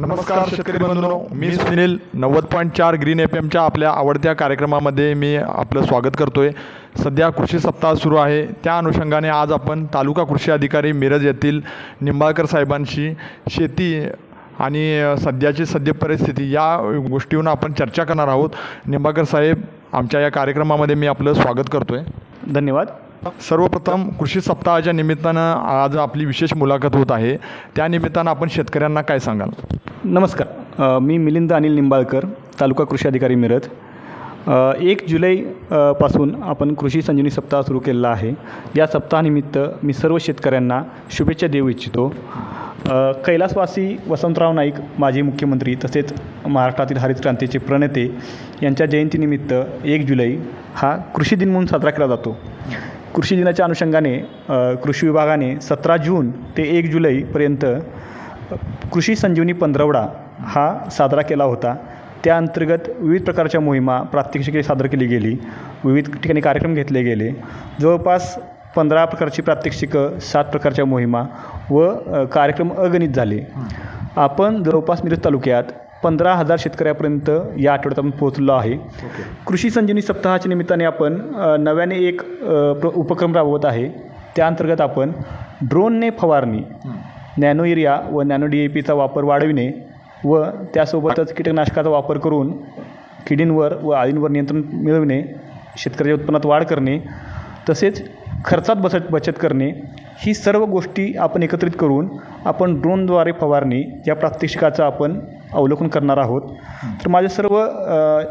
नमस्कार शेतकरी बंधूंनो. मी सुनील नव्वद पॉईंट चार ग्रीन एफ एमच्या आपल्या आवडत्या कार्यक्रमामध्ये मी आपलं स्वागत करतोय. सध्या कृषी सप्ताह सुरू आहे. त्या अनुषंगाने आज आपण तालुका कृषी अधिकारी मिरज येथील निंबाळकर साहेबांशी शेती आणि सध्याची सद्य परिस्थिती या गोष्टीवरून आपण चर्चा करणार आहोत. निंबाळकर साहेब आमच्या या कार्यक्रमामध्ये मी आपलं स्वागत करतोय. धन्यवाद. सर्वप्रथम कृषी सप्ताहाच्या निमित्तानं आज आपली विशेष मुलाखत होत आहे. त्या निमित्तानं आपण शेतकऱ्यांना काय सांगाल? नमस्कार. मी मिलिंद अनिल निंबाळकर तालुका कृषी अधिकारी मिरज. एक जुलै पासून आपण कृषी संजीवनी सप्ताह सुरू केलेला आहे. या सप्ताहानिमित्त मी सर्व शेतकऱ्यांना शुभेच्छा देऊ इच्छितो. कैलासवासी वसंतराव नाईक माजी मुख्यमंत्री तसेच महाराष्ट्रातील हरित क्रांतीचे प्रणेते यांच्या जयंतीनिमित्त एक जुलै हा कृषी दिन म्हणून साजरा केला जातो. कृषी दिनाच्या अनुषंगाने कृषी विभागाने सतरा जून ते एक जुलैपर्यंत कृषी संजीवनी पंधरवडा हा साजरा केला होता. त्या अंतर्गत विविध प्रकारच्या मोहिमा प्रात्यक्षिके सादर केली गेली. विविध ठिकाणी कार्यक्रम घेतले गेले. जवळपास पंधरा प्रकारची प्रात्यक्षिकं सात प्रकारच्या मोहिमा व कार्यक्रम अगणित झाले. आपण जवळपास मिरज तालुक्यात पंधरा हजार शेतकऱ्यापर्यंत या आठवड्यात आपण पोहोचलो आहे. कृषी संजीवनी सप्ताहाच्या निमित्ताने आपण नव्याने एक प्र उपक्रम राबवत आहे. त्या अंतर्गत आपण ड्रोनने फवारणी नॅनो युरिया व नॅनो डी ए पीचा वापर वाढविणे व त्यासोबतच कीटकनाशकाचा वापर करून किडींवर व आळींवर नियंत्रण मिळविणे शेतकऱ्याच्या उत्पन्नात वाढ करणे तसेच खर्चात बचत बचत करणे ही सर्व गोष्टी आपण एकत्रित करून आपण ड्रोनद्वारे फवारणी या प्रात्यक्षिकाचं आपण अवलोकन करणार आहोत. तर माझ्या सर्व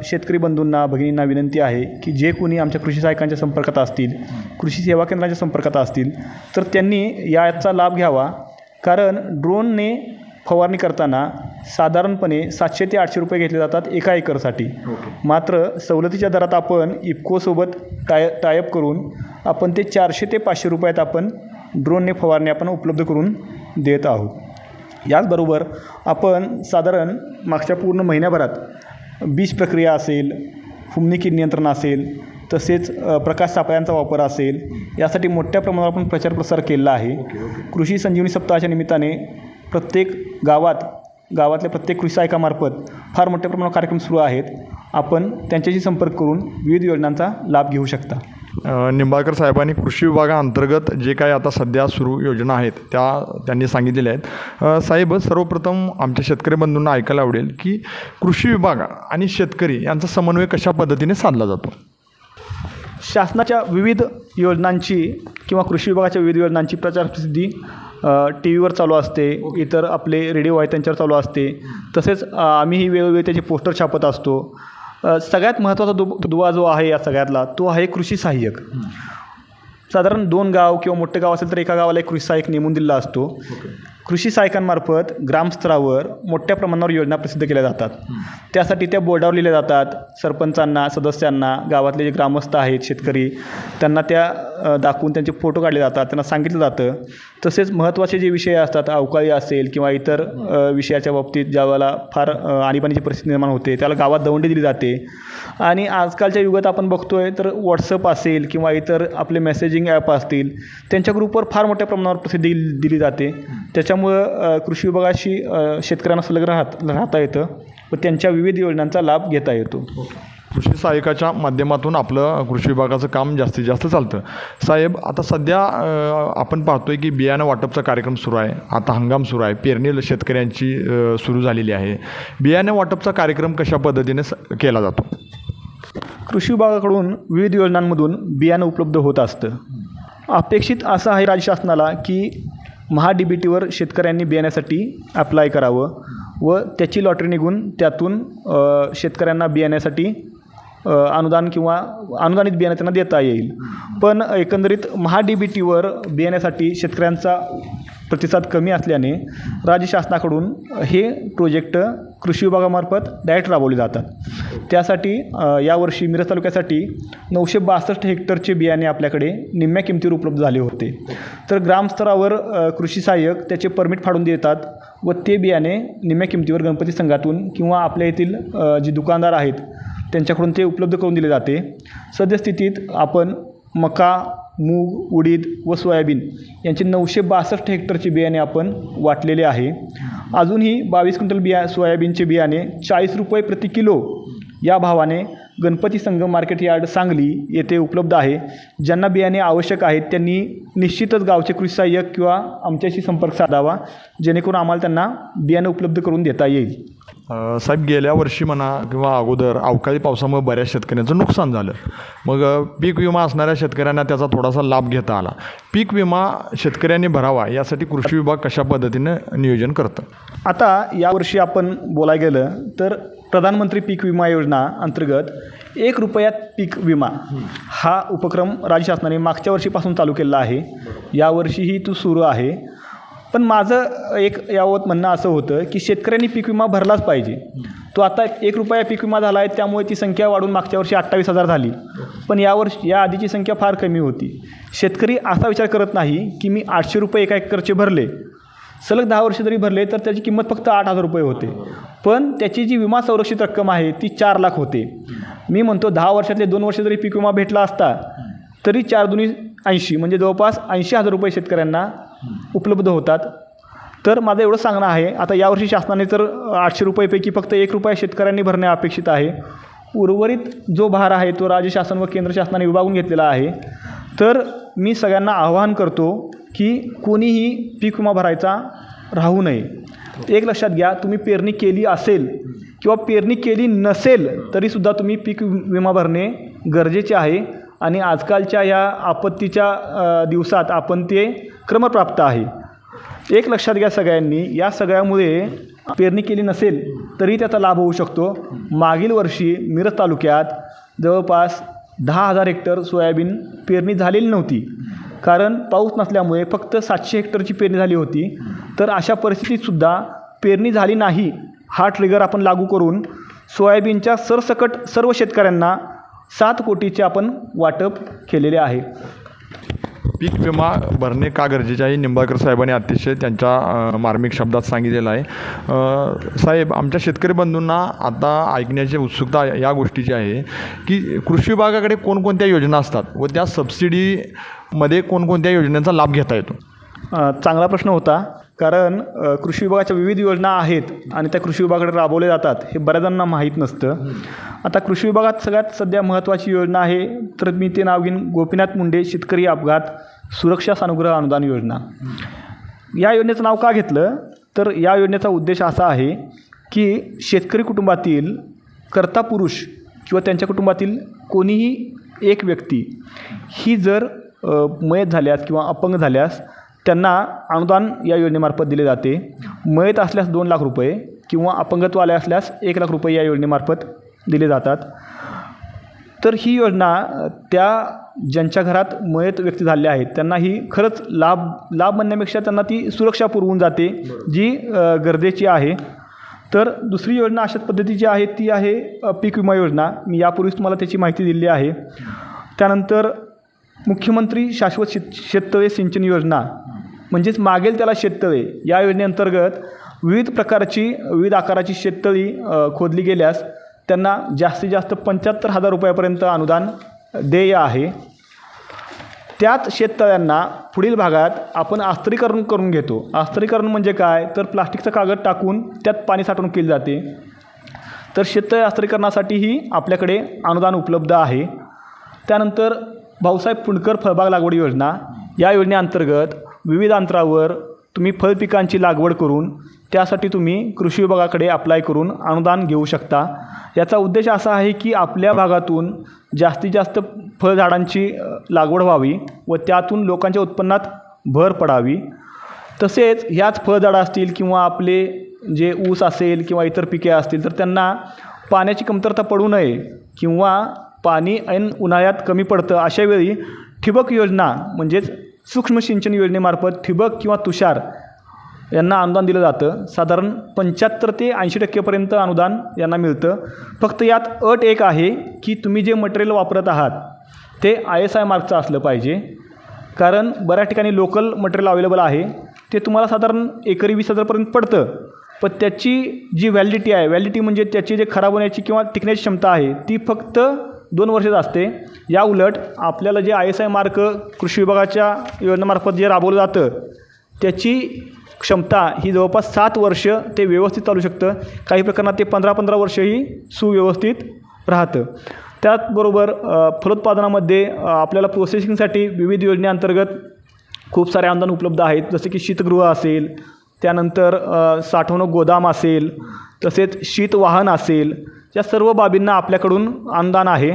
शेतकरी बंधूंना भगिनींना विनंती आहे की जे कोणी आमच्या कृषी सहायकांच्या संपर्कात असतील कृषी सेवा केंद्राच्या संपर्कात असतील तर त्यांनी याचा लाभ घ्यावा. कारण ड्रोनने फवारणी करताना साधारणपणे सातशे ते आठशे रुपये घेतले जातात एका एकरसाठी. मात्र सवलतीच्या दरात आपण इफकोसोबत टाय टायअप करून आपण ते चारशे ते पाचशे रुपयात आपण ड्रोनने फवारणी आपण उपलब्ध करून देत आहोत. याचबरोबर आपण साधारण मागच्या पूर्ण महिन्याभरात बीज प्रक्रिया असेल फुमणी कीड नियंत्रण असेल तसेच प्रकाश सापळ्यांचा वापर असेल यासाठी मोठ्या प्रमाणावर आपण प्रचार प्रसार केलेला आहे. कृषी संजीवनी सप्ताहाच्या निमित्ताने प्रत्येक गावात गावातल्या प्रत्येक कृषी सहायकामार्फत फार मोठ्या प्रमाणावर कार्यक्रम सुरू आहेत. आपण त्यांच्याशी संपर्क करून विविध योजनांचा लाभ घेऊ शकता. निंबाळकर साहेबांनी कृषी विभागाअंतर्गत जे काही आता सध्या सुरू योजना आहेत त्या त्यांनी सांगितलेल्या आहेत. साहेब सर्वप्रथम आमच्या शेतकरी बंधूंना ऐकायला आवडेल की कृषी विभाग आणि शेतकरी यांचा समन्वय कशा पद्धतीने साधला जातो? शासनाच्या विविध योजनांची किंवा कृषी विभागाच्या विविध योजनांची प्रचार प्रसिद्धी टी व्हीवर चालू असते इतर आपले रेडिओ आहे त्यांच्यावर चालू असते. तसेच आम्हीही वेगवेगळे त्याचे पोस्टर छापत असतो. सगळ्यात महत्त्वाचा दु दुवा जो आहे या सगळ्यातला तो आहे कृषी सहाय्यक. साधारण दोन गाव किंवा मोठे गाव असेल तर एका गावाला एक कृषी सहाय्यक नेमून दिलेला असतो. कृषी सहाय्यकांमार्फत ग्रामस्तरावर मोठ्या प्रमाणावर योजना प्रसिद्ध केल्या जातात. त्यासाठी त्या बोर्डावर लिहिल्या जातात सरपंचांना सदस्यांना गावातले जे ग्रामस्थ आहेत शेतकरी त्यांना त्या दाखवून त्यांचे फोटो काढले जातात त्यांना सांगितलं जातं. तसेच महत्त्वाचे जे विषय असतात अवकाळी असेल किंवा इतर विषयाच्या बाबतीत ज्यावेळेला फार आणीबाणीची परिस्थिती निर्माण होते त्याला गावात दवंडी दिली जाते. आणि आजकालच्या युगात आपण बघतोय तर व्हॉट्सअप असेल किंवा इतर आपले मेसेजिंग ॲप असतील त्यांच्या ग्रुपवर फार मोठ्या प्रमाणावर प्रसिद्धी दिली जाते. त्याच्या अ, कृषी विभागाशी शेतकऱ्यांना संलग्न राहत राहता येतं. व त्यांच्या विविध योजनांचा लाभ घेता येतो. कृषी सहाय्यकाच्या माध्यमातून आपलं कृषी विभागाचं काम जास्तीत जास्त चालतं. साहेब आता सध्या आपण पाहतोय की बियाणं वाटपचा कार्यक्रम सुरू आहे. आता हंगाम सुरू आहे. पेरणी शेतकऱ्यांची सुरू झालेली आहे. बियाणं वाटपचा कार्यक्रम कशा पद्धतीने केला जातो? कृषी विभागाकडून विविध योजनांमधून बियाणं उपलब्ध होत असतं. अपेक्षित असं आहे राज्य शासनाला की महा डी बी टीवर शेतकऱ्यांनी बियाण्यासाठी अप्लाय करावं व त्याची लॉटरी निघून त्यातून शेतकऱ्यांना बियाण्यासाठी अनुदान किंवा अनुदानित बियाणं त्यांना देता येईल. पण एकंदरीत महा डी बी टीवर बियाण्यासाठी शेतकऱ्यांचा प्रतिसाद कमी असल्याने राज्य शासनाकडून हे प्रोजेक्ट कृषी विभागामार्फत डायरेक्ट राबवले जातात. त्यासाठी यावर्षी मिरज तालुक्यासाठी नऊशे बासष्ट हेक्टरचे बियाणे आपल्याकडे निम्म्या किमतीवर उपलब्ध झाले होते. तर ग्रामस्तरावर कृषी सहाय्यक त्याचे परमिट फाडून देतात व ते बियाणे निम्म्या किमतीवर गणपती संघातून किंवा आपल्या येथील जी जे दुकानदार आहेत त्यांच्याकडून ते उपलब्ध करून दिले जाते. सद्यस्थितीत आपण मका मूग उडीद व सोयाबीन यांचे नऊशे बासष्ट हेक्टरचे बियाणे आपण वाटलेले आहे. अजूनही बावीस क्विंटल बिया सोयाबीनचे बियाणे चाळीस रुपये प्रति किलो या भावाने गणपती संगम मार्केट यार्ड सांगली येथे उपलब्ध आहे. ज्यांना बियाणे आवश्यक आहेत त्यांनी निश्चितच गावचे कृषी सहाय्यक किंवा आमच्याशी संपर्क साधावा जेणेकरून आम्हाला त्यांना बियाणे उपलब्ध करून देता येईल. साहेब गेल्या वर्षी म्हणा किंवा अगोदर अवकाळी पावसामुळे बऱ्याच शेतकऱ्यांचं नुकसान झालं. मग पीक विमा असणाऱ्या शेतकऱ्यांना त्याचा थोडासा लाभ घेता आला. पीक विमा शेतकऱ्यांनी भरावा यासाठी कृषी विभाग कशा पद्धतीनं नियोजन करतं? आता यावर्षी आपण बोलायला गेलं तर प्रधानमंत्री पीक विमा योजना अंतर्गत एक रुपयात पीक विमा हा उपक्रम राज्य शासनाने मागच्या वर्षीपासून चालू केलेला आहे. यावर्षीही तो सुरू आहे. पण माझं एक यावत म्हणणं असं होतं की शेतकऱ्यांनी पीक विमा भरलाच पाहिजे. तो आता एक रुपया पीक विमा झाला आहे त्यामुळे ती संख्या वाढून मागच्या वर्षी अठ्ठावीस हजार झाली. पण यावर्षी या आधीची संख्या फार कमी होती. शेतकरी असा विचार करत नाही की मी आठशे रुपये एका एकरचे भरले. सलग दहा वर्ष जरी भरले तर त्याची किंमत फक्त आठ हजार रुपये होते. पण त्याची जी विमा संरक्षित रक्कम आहे ती चार लाख होते. मी म्हणतो दहा वर्षातले दोन वर्ष जरी पीक विमा भेटला असता तरी चार दुनी ऐंशी म्हणजे जवळपास ऐंशी हजार रुपये शेतकऱ्यांना उपलब्ध होतात. तर माझं एवढं सांगणं आहे आता यावर्षी शासनाने तर आठशे रुपयेपैकी फक्त एक रुपया शेतकऱ्यांनी भरणे अपेक्षित आहे. उर्वरित जो भार आहे तो राज्य शासन व केंद्र शासनाने विभागून घेतलेला आहे. तर मी सगळ्यांना आवाहन करतो की कोणीही पीक विमा भरायचा राहू नये. एक लक्षात घ्या तुम्ही पेरणी केली असेल किंवा पेरणी केली नसेल तरीसुद्धा तुम्ही पीक विमा भरणे गरजेचे आहे. आणि आजकालच्या या आपत्तीच्या दिवसात आपण ते क्रमप्राप्त आहे. एक लक्षात घ्या सगळ्यांनी या सगळ्यामुळे पेरणी केली नसेल तरी त्याचा लाभ होऊ शकतो. मागील वर्षी मिरज तालुक्यात जवळपास दहा हजार हेक्टर सोयाबीन पेरणी झालेली नव्हती. कारण पाऊस नसल्यामुळे फक्त सातशे हेक्टरची पेरणी झाली होती. तर अशा परिस्थितीतसुद्धा पेरणी झाली नाही हा ट्रिगर आपण लागू करून सोयाबीनच्या सरसकट सर्व शेतकऱ्यांना सात कोटीचे आपण वाटप केलेले आहे. पीक विमा भरणे का गरजेचे आहे? निंबाळकर साहेबांनी अतिशय त्यांच्या मार्मिक शब्दात सांगितलेलं आहे. साहेब आमच्या शेतकरी बंधूंना आता ऐकण्याची उत्सुकता या गोष्टीची आहे की कृषी विभागाकडे कोणकोणत्या योजना असतात व त्या सबसिडीमध्ये कोणकोणत्या योजनांचा लाभ घेता येतो? चांगला प्रश्न होता. कारण कृषी विभागाच्या विविध योजना आहेत आणि त्या कृषी विभागाकडे राबवल्या जातात हे बऱ्याच जणांना माहीत नसतं. आता कृषी विभागात सगळ्यात सध्या महत्त्वाची योजना आहे तर मी ते नाव घेईन गोपीनाथ मुंडे शेतकरी अपघात सुरक्षा सानुग्रह अनुदान योजना. या योजनेचं नाव का घेतलं? तर या योजनेचा उद्देश असा आहे की शेतकरी कुटुंबातील कर्ता पुरुष किंवा त्यांच्या कुटुंबातील कोणीही एक व्यक्ती ही जर मयत झाल्यास किंवा अपंग झाल्यास त्यांना अनुदान या योजनेमार्फत दिले जाते. मयत असल्यास दोन लाख रुपये किंवा अपंगत्व आले असल्यास एक लाख रुपये या योजनेमार्फत दिले जातात. तर ही योजना त्या ज्यांच्या घरात मयत व्यक्ती झाले आहेत त्यांना ही खरंच लाभ लाभ म्हणण्यापेक्षा त्यांना ती सुरक्षा पुरवून जाते जी गरजेची आहे. तर दुसरी योजना अशाच पद्धतीची आहे ती आहे पीक विमा योजना. मी यापूर्वीच तुम्हाला त्याची माहिती दिली आहे. त्यानंतर मुख्यमंत्री शाश्वत शेत शेततळे सिंचन योजना. म्हणजेच मागेल त्याला शेततळे. या योजनेअंतर्गत विविध प्रकारची विविध आकाराची शेततळी खोदली गेल्यास त्यांना जास्तीत जास्त पंच्याहत्तर हजार रुपयापर्यंत अनुदान देय आहे. त्याच शेततळ्यांना पुढील भागात आपण आस्तरीकरण करून घेतो. आस्तरीकरण म्हणजे काय? तर प्लास्टिकचं कागद टाकून त्यात पाणी साठवणूक केली जाते. तर शेततळे आस्तरीकरणासाठीही आपल्याकडे अनुदान उपलब्ध आहे. त्यानंतर भाऊसाहेब पुणकर फळबाग लागवड योजना. या योजनेअंतर्गत विविध अंतरावर तुम्ही फळपिकांची लागवड करून त्यासाठी तुम्ही कृषी विभागाकडे अप्लाय करून अनुदान घेऊ शकता. याचा उद्देश असा आहे की आपल्या भागातून जास्तीत जास्त फळझाडांची लागवड व्हावी व त्यातून लोकांच्या उत्पन्नात भर पडावी. तसेच ह्याच फळझाडं असतील किंवा आपले जे ऊस असेल किंवा इतर पिके असतील तर त्यांना पाण्याची कमतरता पडू नये किंवा पाणी ऐन उन्हाळ्यात कमी पडतं. अशावेळी ठिबक योजना म्हणजेच सूक्ष्म सिंचन योजनेमार्फत ठिबक किंवा तुषार यांना अनुदान दिलं जातं. साधारण पंच्याहत्तर ते ऐंशी टक्केपर्यंत अनुदान यांना मिळतं. फक्त यात अट एक आहे की तुम्ही जे मटेरियल वापरत आहात ते आय एस आय मार्कचं असलं पाहिजे. कारण बऱ्याच ठिकाणी लोकल मटेरियल अवेलेबल आहे. ते तुम्हाला साधारण एकरी वीस हजारपर्यंत पडतं. पण त्याची जी व्हॅलिडिटी आहे व्हॅलिडिटी म्हणजे त्याची जे खराब होण्याची किंवा टिकण्याची क्षमता आहे ती फक्त दोन वर्षात असते. या उलट आपल्याला जे आय एस आय मार्क कृषी विभागाच्या योजनेमार्फत जे राबवलं जातं त्याची क्षमता ही जवळपास सात वर्ष ते व्यवस्थित चालू शकतं. काही प्रकरणात ते पंधरा पंधरा वर्षही सुव्यवस्थित राहतं. त्याचबरोबर फलोत्पादनामध्ये आपल्याला प्रोसेसिंगसाठी विविध योजनेअंतर्गत खूप सारे अनुदान उपलब्ध आहेत. जसे की शीतगृह असेल त्यानंतर साठवणूक गोदाम असेल तसेच शीतवाहन असेल या सर्व बाबींना आपल्याकडून अनुदान आहे.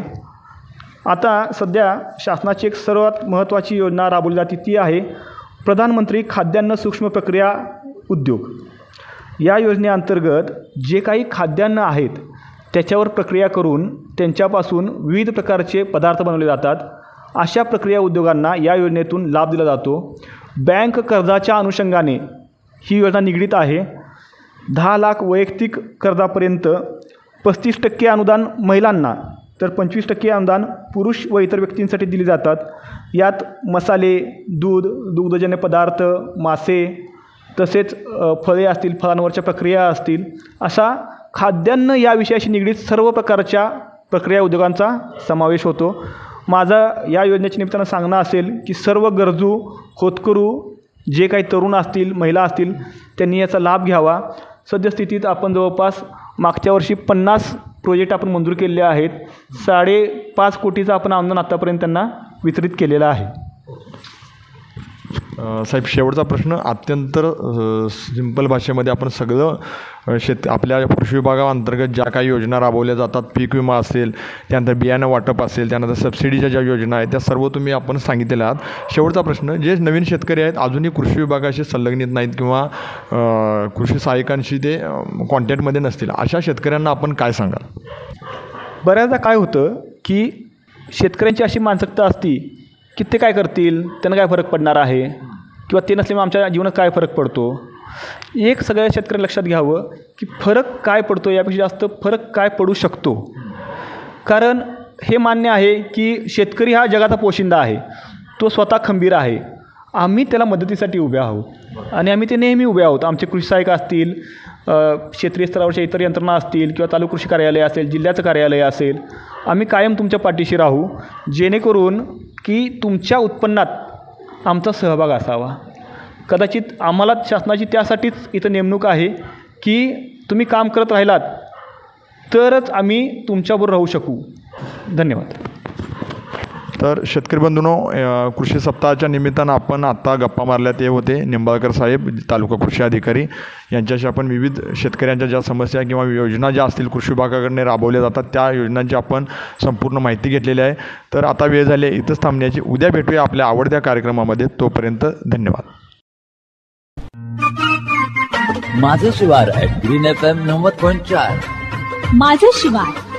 आता सध्या शासनाची एक सर्वात महत्त्वाची योजना राबवली जाते ती आहे प्रधानमंत्री खाद्यान्न सूक्ष्म प्रक्रिया उद्योग. या योजनेअंतर्गत जे काही खाद्यान्न आहेत त्याच्यावर प्रक्रिया करून त्यांच्यापासून विविध प्रकारचे पदार्थ बनवले जातात. अशा प्रक्रिया उद्योगांना या योजनेतून लाभ दिला जातो. बँक कर्जाच्या अनुषंगाने ही योजना निगडीत आहे. दहा लाख वैयक्तिक कर्जापर्यंत पस्तीस टक्के अनुदान महिलांना तर पंचवीस टक्के अनुदान पुरुष व इतर व्यक्तींसाठी दिले जातात. यात मसाले दूध दुग्धजन्य पदार्थ मासे तसेच फळे असतील फळांवरच्या प्रक्रिया असतील अशा खाद्यान्न या विषयाशी निगडीत सर्व प्रकारच्या प्रक्रिया उद्योगांचा समावेश होतो. माझा या योजनेच्या निमित्तानं सांगणं असेल की सर्व गरजू होतकरू जे काही तरुण असतील महिला असतील त्यांनी याचा लाभ घ्यावा. सद्यस्थितीत आपण जवळपास मागच्या वर्षी पन्नास प्रोजेक्ट आपण मंजूर केलेले आहेत. साडेपाच कोटीचं आपण अनुदान आत्तापर्यंत त्यांना वितरित केलेलं आहे. साहेब शेवटचा प्रश्न. अत्यंत सिंपल भाषेमध्ये आपण सगळं शेत आपल्या कृषी विभागाअंतर्गत ज्या काही योजना राबवल्या जातात पीक विमा असेल त्यानंतर बियाणं वाटप असेल त्यानंतर सबसिडीच्या ज्या योजना आहेत त्या सर्व तुम्ही आपण सांगितलेल्या आहात. शेवटचा प्रश्न जे नवीन शेतकरी आहेत अजूनही कृषी विभागाशी संलग्नित नाहीत किंवा कृषी सहाय्यकांशी ते कॉन्टॅक्टमध्ये नसतील. अशा शेतकऱ्यांना आपण काय सांगाल? बऱ्याचदा काय होतं की शेतकऱ्यांची अशी मानसिकता असती की ते काय करतील? त्यांना काय फरक पडणार आहे? किंवा ते नसल्यामुळे आमच्या जीवनात काय फरक पडतो? एक सगळ्या शेतकऱ्यांनी लक्षात घ्यावं की फरक काय पडतो यापेक्षा जास्त फरक काय पडू शकतो? कारण हे मान्य आहे की शेतकरी हा जगाचा पोशिंदा आहे. तो स्वतः खंबीर आहे. आम्ही त्याला मदतीसाठी उभे आहोत. आणि आम्ही ते नेहमी उभे आहोत. आमचे कृषी सहाय्यक असतील क्षेत्रीय स्तरावरच्या इतर यंत्रणा असतील किंवा तालुका कृषी कार्यालय असेल जिल्ह्याचं कार्यालय असेल आम्ही कायम तुमच्या पाठीशी राहू जेणेकरून की तुमच्या उत्पन्नात आमचा सहभाग असावा. कदाचित आम्हाला शासनाची त्यासाठीच इथं नेमणूक आहे की तुम्ही काम करत राहिलात तरच आम्ही तुमच्याबरोबर राहू शकू. धन्यवाद. तर शेतकरी बंधूंनो कृषी सप्ताहाच्या निमित्तानं आपण आत्ता गप्पा मारल्या ते होते निंबाळकर साहेब तालुका कृषी अधिकारी. यांच्याशी आपण विविध शेतकऱ्यांच्या ज्या समस्या किंवा योजना ज्या असतील कृषी विभागाकडे राबवल्या जातात त्या योजनांची आपण संपूर्ण माहिती घेतलेली आहे. तर आता वेळ झाली आहे इथंच थांबण्याची. उद्या भेटूया आपल्या आवडत्या कार्यक्रमामध्ये. तोपर्यंत धन्यवाद. माझं शिवार ग्रीन एफ एम नव्वद पॉईंट चार. माझं शिवार